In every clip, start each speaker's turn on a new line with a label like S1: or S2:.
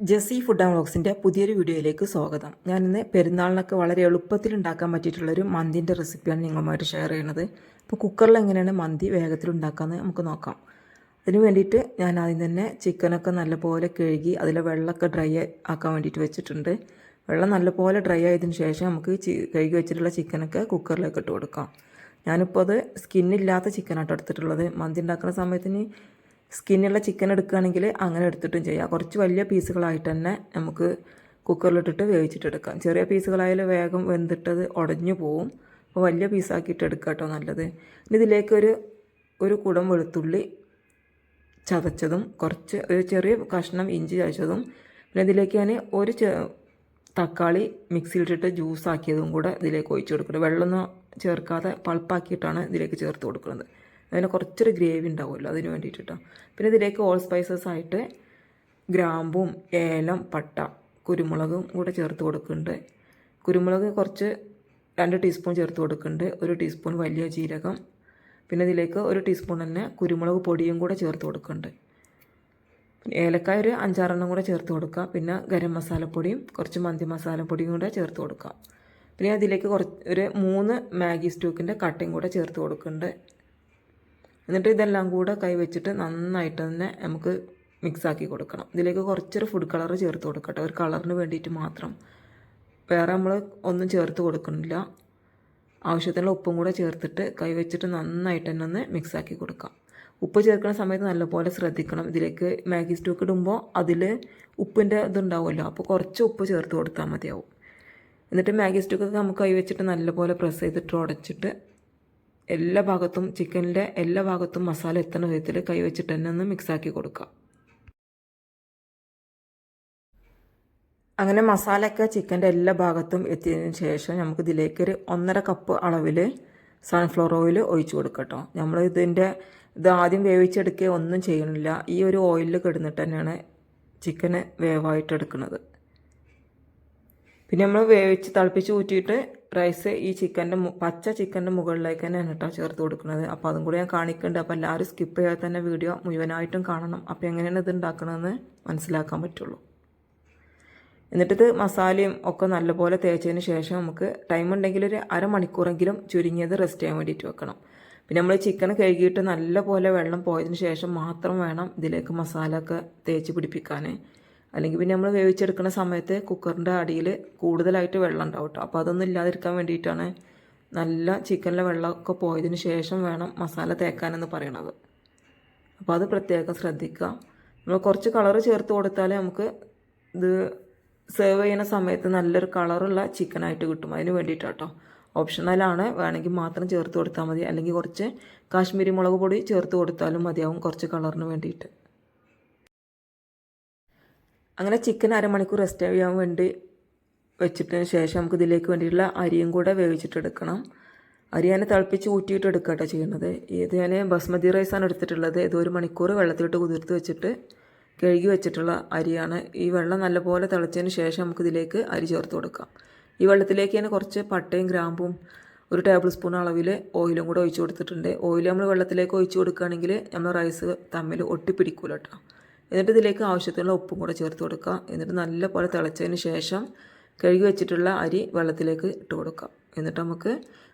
S1: Jessy food and വ്ളോഗ്സിന്റെ പുതിയൊരു വീഡിയോയിലേക്ക് സ്വാഗതം. ഞാനിന്ന് പെരുന്നാളിനൊക്കെ വളരെ എളുപ്പത്തിൽ ഉണ്ടാക്കാൻ പറ്റിയിട്ടുള്ളൊരു മന്തിന്റെ റെസിപ്പിയാണ് നിങ്ങളുമായിട്ട് ഷെയർ ചെയ്യുന്നത് അപ്പോൾ കുക്കറിൽ എങ്ങനെയാണ് മന്തി വേഗത്തിൽ ഉണ്ടാക്കാമെന്ന് നമുക്ക് നോക്കാം. അതിന് വേണ്ടിയിട്ട് ഞാൻ ആദ്യം തന്നെ ചിക്കനൊക്കെ നല്ലപോലെ കഴുകി അതിലെ വെള്ളമൊക്കെ ഡ്രൈ ആക്കാൻ വേണ്ടിയിട്ട് വെച്ചിട്ടുണ്ട്. വെള്ളം നല്ലപോലെ ഡ്രൈ ആയതിന് ശേഷം നമുക്ക് കഴുകി വെച്ചിട്ടുള്ള ചിക്കനൊക്കെ കുക്കറിലേക്ക് ഇട്ട് കൊടുക്കാം. ഞാനിപ്പോൾ അത് സ്കിന്നില്ലാത്ത ചിക്കനാട്ടോ എടുത്തിട്ടുള്ളത്. മന്തി ഉണ്ടാക്കുന്ന സമയത്തിന് സ്കിന്നുള്ള ചിക്കൻ എടുക്കുകയാണെങ്കിൽ അങ്ങനെ എടുത്തിട്ടും ചെയ്യാം. കുറച്ച് വലിയ പീസുകളായിട്ട് തന്നെ നമുക്ക് കുക്കറിലിട്ടിട്ട് വേവിച്ചിട്ടെടുക്കാം. ചെറിയ പീസുകളായാലും വേഗം വെന്തിട്ടത് ഉടഞ്ഞു പോവും. അപ്പോൾ വലിയ പീസാക്കിയിട്ട് എടുക്കുക കേട്ടോ നല്ലത്. ഇനി ഇതിലേക്ക് ഒരു ഒരു കുടം വെളുത്തുള്ളി ചതച്ചതും കുറച്ച് ഒരു ചെറിയ കഷ്ണം ഇഞ്ചി ചതച്ചതും പിന്നെ ഇതിലേക്ക് ഞാൻ ഒരു തക്കാളി മിക്സിയിലിട്ടിട്ട് ജ്യൂസ് ആക്കിയതും കൂടെ ഇതിലേക്ക് ഒഴിച്ച് കൊടുക്കുന്നത് വെള്ളമൊന്നും ചേർക്കാതെ പൾപ്പാക്കിയിട്ടാണ് ഇതിലേക്ക് ചേർത്ത് കൊടുക്കുന്നത്. അതിന് കുറച്ചൊരു ഗ്രേവി ഉണ്ടാവുമല്ലോ അതിന് വേണ്ടിയിട്ടോ പിന്നെ ഇതിലേക്ക് ഓൾ സ്പൈസസ് ആയിട്ട് ഗ്രാമ്പും ഏലം പട്ട കുരുമുളകും കൂടെ ചേർത്ത് കൊടുക്കുന്നുണ്ട്. കുരുമുളക് കുറച്ച് രണ്ട് ടീസ്പൂൺ ചേർത്ത് കൊടുക്കുന്നുണ്ട്. ഒരു ടീസ്പൂൺ വലിയ ജീരകം. പിന്നെ ഇതിലേക്ക് ഒരു ടീസ്പൂൺ തന്നെ കുരുമുളക് പൊടിയും കൂടെ ചേർത്ത് കൊടുക്കുന്നുണ്ട്. ഏലക്കായ ഒരു അഞ്ചാറെണ്ണം കൂടെ ചേർത്ത് കൊടുക്കുക പിന്നെ ഗരം മസാലപ്പൊടിയും കുറച്ച് മന്തി മസാലപ്പൊടിയും കൂടെ ചേർത്ത് കൊടുക്കുക പിന്നെ അതിലേക്ക് കുറച്ച് ഒരു മൂന്ന് മാഗി സ്റ്റൂക്കിന്റെ കട്ടയും കൂടെ ചേർത്ത് കൊടുക്കുന്നുണ്ട്. എന്നിട്ട് ഇതെല്ലാം കൂടെ കൈ വെച്ചിട്ട് നന്നായിട്ട് തന്നെ നമുക്ക് മിക്സാക്കി കൊടുക്കണം. ഇതിലേക്ക് കുറച്ചൊരു ഫുഡ് കളർ ചേർത്ത് കൊടുക്കട്ടെ. ഒരു കളറിന് വേണ്ടിയിട്ട് മാത്രം. വേറെ നമ്മൾ ഒന്നും ചേർത്ത് കൊടുക്കണില്ല ആവശ്യത്തിനുള്ള ഉപ്പും കൂടെ ചേർത്തിട്ട് കൈ വെച്ചിട്ട് നന്നായിട്ട് തന്നെ ഒന്ന് മിക്സാക്കി കൊടുക്കാം. ഉപ്പ് ചേർക്കുന്ന സമയത്ത് നല്ലപോലെ ശ്രദ്ധിക്കണം. ഇതിലേക്ക് മാഗി സ്റ്റോക്ക് ഇടുമ്പോൾ അതിൽ ഉപ്പിന്റെ ഇതുണ്ടാവുമല്ലോ. അപ്പോൾ കുറച്ച് ഉപ്പ് ചേർത്ത് കൊടുത്താൽ മതിയാവും. എന്നിട്ട് മാഗി സ്റ്റോക്കൊക്കെ നമുക്ക് കൈ വെച്ചിട്ട് നല്ലപോലെ പ്രസ് ചെയ്തിട്ട് ഉടച്ചിട്ട് എല്ലാ ഭാഗത്തും ചിക്കനിന്റെ എല്ലാ ഭാഗത്തും മസാല എത്തുന്ന വിധത്തിൽ കൈ വെച്ചിട്ട് തന്നെ ഒന്ന് മിക്സാക്കി കൊടുക്കുക. അങ്ങനെ മസാലയൊക്കെ ചിക്കന്റെ എല്ലാ ഭാഗത്തും എത്തിയതിന് ശേഷം നമുക്ക് ഇതിലേക്ക് ഒരു ഒന്നര കപ്പ് അളവിൽ സൺഫ്ലവർ ഓയിൽ ഒഴിച്ചു കൊടുക്കട്ടോ നമ്മൾ ഇതിന്റെ ഇത് ആദ്യം വേവിച്ചെടുക്കുക ഒന്നും ചെയ്യണില്ല. ഈ ഒരു ഓയിലിൽ കിടന്നിട്ട് തന്നെയാണ് ചിക്കന് വേവായിട്ട് എടുക്കുന്നത്. പിന്നെ നമ്മൾ വേവിച്ച് തിളപ്പിച്ച് ഊറ്റിയിട്ട് റൈസ് ഈ ചിക്കന്റെ പച്ച ചിക്കന്റെ മുകളിലേക്ക് തന്നെയാണ് കേട്ടോ ചേർത്ത് കൊടുക്കുന്നത്. അപ്പോൾ അതും കൂടി ഞാൻ കാണിക്കുന്നുണ്ട് അപ്പോൾ എല്ലാവരും സ്കിപ്പ് ചെയ്യാതെ തന്നെ വീഡിയോ മുഴുവനായിട്ടും കാണണം. അപ്പോൾ എങ്ങനെയാണ് ഇത് ഉണ്ടാക്കണമെന്ന് മനസ്സിലാക്കാൻ പറ്റുള്ളൂ. എന്നിട്ടിത് മസാലയും ഒക്കെ നല്ലപോലെ തേച്ചതിന് ശേഷം നമുക്ക് ടൈം ഉണ്ടെങ്കിൽ ഒരു അരമണിക്കൂറെങ്കിലും ചുരുങ്ങിയത് റെസ്റ്റ് ചെയ്യാൻ വേണ്ടിയിട്ട് വെക്കണം. പിന്നെ നമ്മൾ ചിക്കൻ കഴുകിയിട്ട് നല്ലപോലെ വെള്ളം പോയതിന് ശേഷം മാത്രം വേണം ഇതിലേക്ക് മസാല ഒക്കെ തേച്ച് പിടിപ്പിക്കാൻ അല്ലെങ്കിൽ പിന്നെ നമ്മൾ വേവിച്ചെടുക്കുന്ന സമയത്ത് കുക്കറിന്റെ അടിയിൽ കൂടുതലായിട്ട് വെള്ളം ഉണ്ടാവും കേട്ടോ. അപ്പോൾ അതൊന്നും ഇല്ലാതിരിക്കാൻ വേണ്ടിയിട്ടാണ് നല്ല ചിക്കനിലെ വെള്ളമൊക്കെ പോയതിന് ശേഷം വേണം മസാല തേക്കാനെന്ന് പറയണത്. അപ്പോൾ അത് പ്രത്യേകം ശ്രദ്ധിക്കുക. നമ്മൾ കുറച്ച് കളർ ചേർത്ത് കൊടുത്താലേ നമുക്ക് ഇത് സെർവ് ചെയ്യുന്ന സമയത്ത് നല്ലൊരു കളറുള്ള ചിക്കനായിട്ട് കിട്ടും. അതിന് വേണ്ടിയിട്ടാട്ടോ ഓപ്ഷണലാണ് വേണമെങ്കിൽ മാത്രം ചേർത്ത് കൊടുത്താൽ മതി. അല്ലെങ്കിൽ കുറച്ച് കാശ്മീരി മുളക് പൊടി ചേർത്ത് കൊടുത്താലും മതിയാവും കുറച്ച് കളറിന് വേണ്ടിയിട്ട്. അങ്ങനെ ചിക്കൻ അരമണിക്കൂർ റെസ്റ്റ് ചെയ്യാൻ വേണ്ടി വെച്ചിട്ടതിന് ശേഷം നമുക്ക് ഇതിലേക്ക് വേണ്ടിയിട്ടുള്ള അരിയും കൂടെ വേവിച്ചിട്ടെടുക്കണം. അരി ഞാൻ തിളപ്പിച്ച് ഊറ്റിയിട്ട് എടുക്കട്ടോ ചെയ്യുന്നത്. ഇത് ഞാൻ ബസ്മതി റൈസാണ് എടുത്തിട്ടുള്ളത്. ഇത് ഒരു മണിക്കൂർ വെള്ളത്തിലിട്ട് കുതിർത്ത് വെച്ചിട്ട് കഴുകി വെച്ചിട്ടുള്ള അരിയാണ്. ഈ വെള്ളം നല്ലപോലെ തിളച്ചതിന് ശേഷം നമുക്ക് ഇതിലേക്ക് അരി ചേർത്ത് കൊടുക്കാം. ഈ വെള്ളത്തിലേക്ക് ഞാൻ കുറച്ച് പട്ടയും ഗ്രാമ്പും ഒരു ടേബിൾ സ്പൂൺ അളവിൽ ഓയിലും കൂടെ ഒഴിച്ച് കൊടുത്തിട്ടുണ്ട്. ഓയിൽ നമ്മൾ വെള്ളത്തിലേക്ക് ഒഴിച്ച് കൊടുക്കുകയാണെങ്കിൽ നമ്മൾ റൈസ് തമ്മിൽ ഒട്ടിപ്പിടിക്കൂല കേട്ടോ എന്നിട്ട് ഇതിലേക്ക് ആവശ്യത്തിനുള്ള ഉപ്പും കൂടെ ചേർത്ത് കൊടുക്കുക എന്നിട്ട് നല്ല പോലെ തിളച്ചതിന് ശേഷം കഴുകി വെച്ചിട്ടുള്ള അരി വെള്ളത്തിലേക്ക് ഇട്ട് കൊടുക്കാം. എന്നിട്ട് നമുക്ക്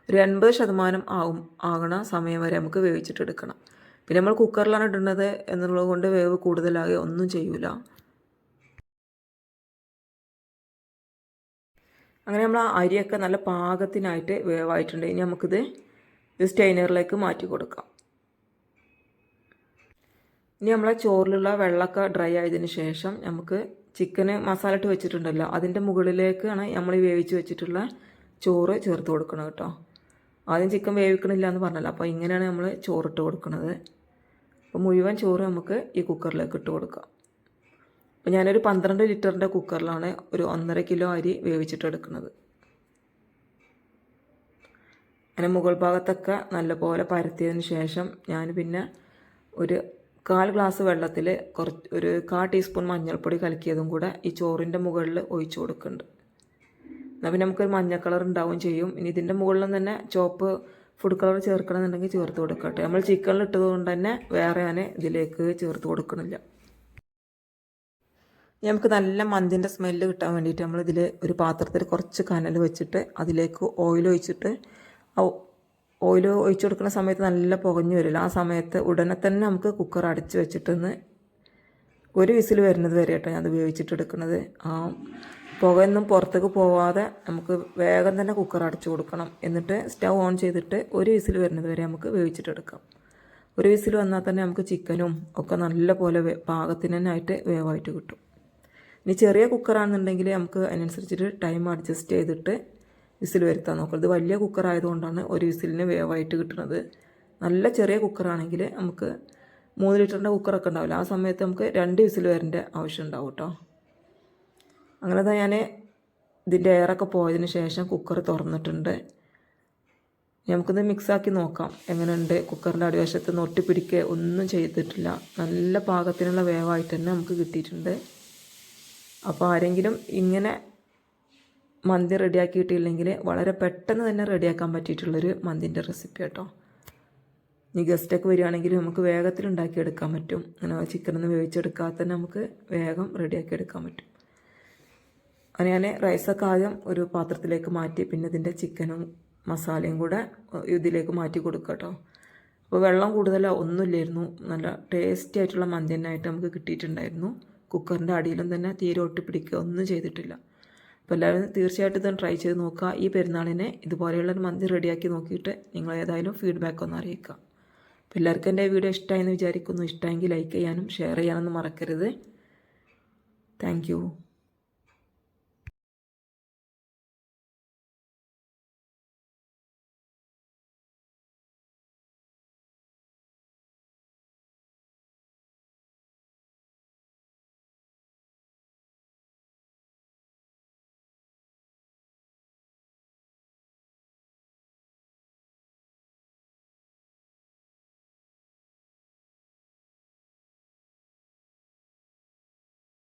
S1: ഒരു എൺപത് ശതമാനം ആവും ആകണ സമയം വരെ നമുക്ക് വേവിച്ചിട്ടെടുക്കണം പിന്നെ നമ്മൾ കുക്കറിലാണ് ഇടുന്നത് എന്നുള്ളത് കൊണ്ട് വേവ് കൂടുതലാകെ ഒന്നും ചെയ്യൂല. അങ്ങനെ നമ്മൾ ആ അരിയൊക്കെ നല്ല പാകത്തിനായിട്ട് വേവായിട്ടുണ്ട്. ഇനി നമുക്കിത് സ്റ്റെയിനറിലേക്ക് മാറ്റി കൊടുക്കാം. ഇനി നമ്മളെ ചോറിലുള്ള വെള്ളമൊക്കെ ഡ്രൈ ആയതിന് ശേഷം നമുക്ക് ചിക്കന് മസാല ഇട്ട് വെച്ചിട്ടുണ്ടല്ലോ. അതിന്റെ മുകളിലേക്കാണ് നമ്മൾ വേവിച്ച് വെച്ചിട്ടുള്ള ചോറ് ചേർത്ത് കൊടുക്കണം കേട്ടോ. ആദ്യം ചിക്കൻ വേവിക്കണില്ല എന്ന് പറഞ്ഞല്ലോ. അപ്പോൾ ഇങ്ങനെയാണ് നമ്മൾ ചോറിട്ട് കൊടുക്കുന്നത് അപ്പോൾ മുഴുവൻ ചോറ് നമുക്ക് ഈ കുക്കറിലേക്ക് ഇട്ട് കൊടുക്കാം. അപ്പോൾ ഞാനൊരു പന്ത്രണ്ട് ലിറ്ററിന്റെ കുക്കറിലാണ് ഒരു ഒന്നര കിലോ അരി വേവിച്ചിട്ടെടുക്കുന്നത് അങ്ങനെ മുകൾ ഭാഗത്തൊക്കെ നല്ലപോലെ പരത്തിയതിന് ശേഷം ഞാൻ പിന്നെ ഒരു കാൽ ഗ്ലാസ് വെള്ളത്തിൽ കുറച്ച് ഒരു കാ ടീസ്പൂൺ മഞ്ഞൾപ്പൊടി കലക്കിയതും കൂടെ ഈ ചോറിന്റെ മുകളിൽ ഒഴിച്ച് കൊടുക്കുന്നുണ്ട്. എന്നാൽ പിന്നെ നമുക്കൊരു മഞ്ഞ കളർ ഉണ്ടാവുകയും ചെയ്യും. ഇനി ഇതിന്റെ മുകളിൽ തന്നെ ചോപ്പ് ഫുഡ് കളർ ചേർക്കണമെന്നുണ്ടെങ്കിൽ ചേർത്ത് കൊടുക്കട്ടെ. നമ്മൾ ചിക്കനിൽ ഇട്ടതുകൊണ്ട് തന്നെ വേറെ ഞാൻ ഇതിലേക്ക് ചേർത്ത് കൊടുക്കണില്ല നമുക്ക് നല്ല മന്തിന്റെ സ്മെല്ല് കിട്ടാൻ വേണ്ടിയിട്ട് നമ്മൾ നമ്മളിതിൽ ഒരു പാത്രത്തിൽ കുറച്ച് കനൽ വെച്ചിട്ട് അതിലേക്ക് ഓയിൽ ഒഴിച്ചിട്ട് ഓയിൽ ഒഴിച്ചു കൊടുക്കുന്ന സമയത്ത് നല്ല പുകഞ്ഞു വരില്ല. ആ സമയത്ത് ഉടനെ തന്നെ നമുക്ക് കുക്കർ അടച്ച് വെച്ചിട്ടൊന്ന് ഒരു വിസിൽ വരുന്നത് വരെ കേട്ടോ ഞാൻ അത് ഉപയോഗിച്ചിട്ട് എടുക്കുന്നത്. ആ പുകയൊന്നും പുറത്തേക്ക് പോവാതെ നമുക്ക് വേഗം തന്നെ കുക്കർ അടച്ചു കൊടുക്കണം. എന്നിട്ട് സ്റ്റൗ ഓൺ ചെയ്തിട്ട് ഒരു വിസിൽ വരുന്നത് വരെ നമുക്ക് വേവിച്ചിട്ടെടുക്കാം ഒരു വിസിൽ വന്നാൽ തന്നെ നമുക്ക് ചിക്കനും ഒക്കെ നല്ല പോലെ പാകത്തിന് തന്നെ ആയിട്ട് വേവായിട്ട് കിട്ടും. ഇനി ചെറിയ കുക്കറാണെന്നുണ്ടെങ്കിൽ നമുക്ക് അതിനനുസരിച്ചിട്ട് ടൈം അഡ്ജസ്റ്റ് ചെയ്തിട്ട് വിസിൽ വരുത്താൻ നോക്കുക ഇത് വലിയ കുക്കർ ആയതുകൊണ്ടാണ് ഒരു വിസിലിന് വേവായിട്ട് കിട്ടുന്നത്. നല്ല ചെറിയ കുക്കറാണെങ്കിൽ നമുക്ക് മൂന്ന് ലിറ്ററിന്റെ കുക്കറൊക്കെ ഉണ്ടാവില്ല. ആ സമയത്ത് നമുക്ക് രണ്ട് വിസിൽ വരേണ്ട ആവശ്യം ഉണ്ടാവും കേട്ടോ അങ്ങനെ തന്നെ ഞാൻ ഇതിന്റെ എയറൊക്കെ പോയതിന് ശേഷം കുക്കർ തുറന്നിട്ടുണ്ട്. നമുക്കിത് മിക്സാക്കി നോക്കാം. എങ്ങനെയുണ്ട്? കുക്കറിന്റെ അടിവശത്ത് നിന്ന് ഒട്ടിപ്പിടിക്കുക ഒന്നും ചെയ്തിട്ടില്ല. നല്ല പാകത്തിനുള്ള വേവായിട്ട് തന്നെ നമുക്ക് കിട്ടിയിട്ടുണ്ട്. അപ്പോൾ ആരെങ്കിലും ഇങ്ങനെ മന്തി റെഡിയാക്കി കിട്ടിയില്ലെങ്കിൽ വളരെ പെട്ടെന്ന് തന്നെ റെഡിയാക്കാൻ പറ്റിയിട്ടുള്ളൊരു മന്തിന്റെ റെസിപ്പി കേട്ടോ. ഇനി ഗസ്റ്റൊക്കെ വരികയാണെങ്കിൽ നമുക്ക് വേഗത്തിൽ ഉണ്ടാക്കിയെടുക്കാൻ പറ്റും. അങ്ങനെ ചിക്കനൊന്നും വേവിച്ചെടുക്കാതെ തന്നെ നമുക്ക് വേഗം റെഡിയാക്കി എടുക്കാൻ പറ്റും. അങ്ങനെ ഞാൻ റൈസൊക്കെ ആദ്യം ഒരു പാത്രത്തിലേക്ക് മാറ്റി പിന്നെ ഇതിന്റെ ചിക്കനും മസാലയും കൂടെ ഇതിലേക്ക് മാറ്റി കൊടുക്കുക കേട്ടോ. അപ്പോൾ വെള്ളം കൂടുതലോ ഒന്നുമില്ലായിരുന്നു. നല്ല ടേസ്റ്റി ആയിട്ടുള്ള മന്തി നമുക്ക് കിട്ടിയിട്ടുണ്ടായിരുന്നു. കുക്കറിന്റെ അടിയിലും തന്നെ തീരെ ഒട്ടിപ്പിടിക്കുക ഒന്നും ചെയ്തിട്ടില്ല. അപ്പോൾ എല്ലാവരും തീർച്ചയായിട്ടും ഇതൊന്ന് ട്രൈ ചെയ്ത് നോക്കുക. ഈ പെരുന്നാളിനെ ഇതുപോലെയുള്ള ഒരു മന്തി റെഡിയാക്കി നോക്കിയിട്ട് നിങ്ങൾ ഏതായാലും ഫീഡ്ബാക്ക് ഒന്ന് അറിയിക്കുക. അപ്പോൾ എല്ലാവർക്കും എന്റെ വീഡിയോ ഇഷ്ടമായെന്ന് വിചാരിക്കുന്നു. ഇഷ്ടമെങ്കിൽ ലൈക്ക് ചെയ്യാനും ഷെയർ ചെയ്യാനൊന്നും മറക്കരുത്. താങ്ക്